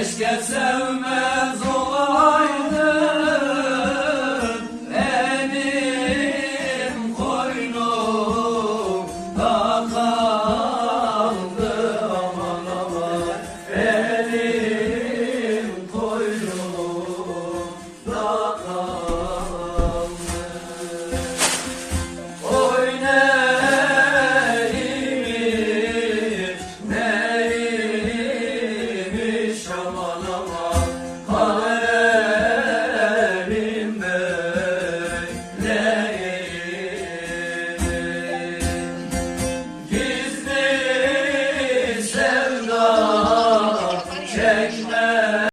Keşke sevmez olaydım.